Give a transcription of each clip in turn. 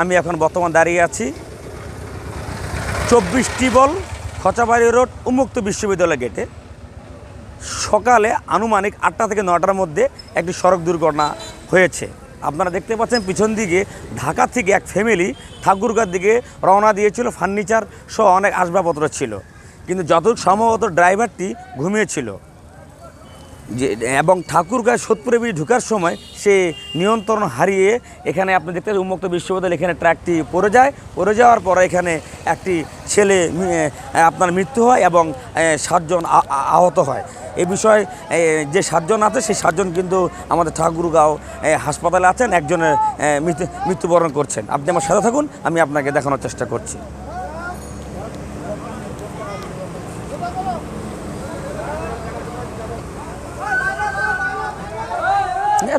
আমি এখন বর্তমান দাঁড়িয়ে আছি চব্বিশটি বল খচাবাড়ি রোড উন্মুক্ত বিশ্ববিদ্যালয় গেটে। সকালে আনুমানিক আটটা থেকে নটার মধ্যে একটি সড়ক দুর্ঘটনা হয়েছে। আপনারা দেখতে পাচ্ছেন পিছন দিকে ঢাকা থেকে এক ফ্যামিলি ঠাকুরগার দিকে রওনা দিয়েছিল, ফার্নিচার সহ অনেক আসবাবপত্র ছিল। কিন্তু যতটুকু সম্ভবত ড্রাইভারটি ঘুমিয়েছিল। যে, এবং ঠাকুরগাঁ সোদপুরে ব্রিজ ঢোকার সময় সে নিয়ন্ত্রণ হারিয়ে এখানে আপনি দেখতে পাচ্ছেন উন্মুক্ত বিশ্ববিদ্যালয়, এখানে ট্র্যাকটি পড়ে যায়। পড়ে যাওয়ার পরে এখানে একটি ছেলে আপনার মৃত্যু হয় এবং সাতজন আহত হয়। এ বিষয়ে যে সাতজন আছে, সেই সাতজন কিন্তু আমাদের ঠাকুরগাঁও হাসপাতালে আছেন। একজনের মৃত্যু, মৃত্যুবরণ করছেন। আপনি আমার সাথে থাকুন, আমি আপনাকে দেখানোর চেষ্টা করছি।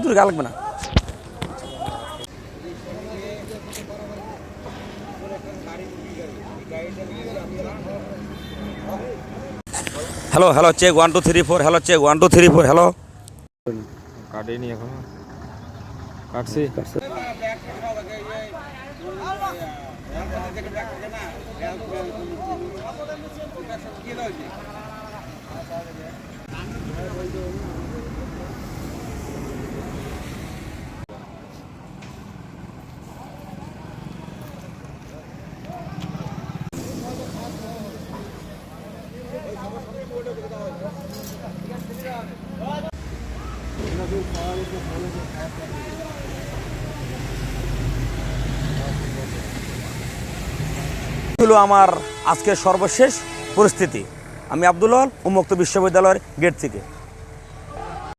এত গা লাগবে না। Hello hello check one two three four hello check one two three four hello কাটেনি এখনও। কাটছি। হলো আমার আজকের সর্বশেষ পরিস্থিতি। আমি আব্দুল উন্মুক্ত বিশ্ববিদ্যালয়ের গেট থেকে।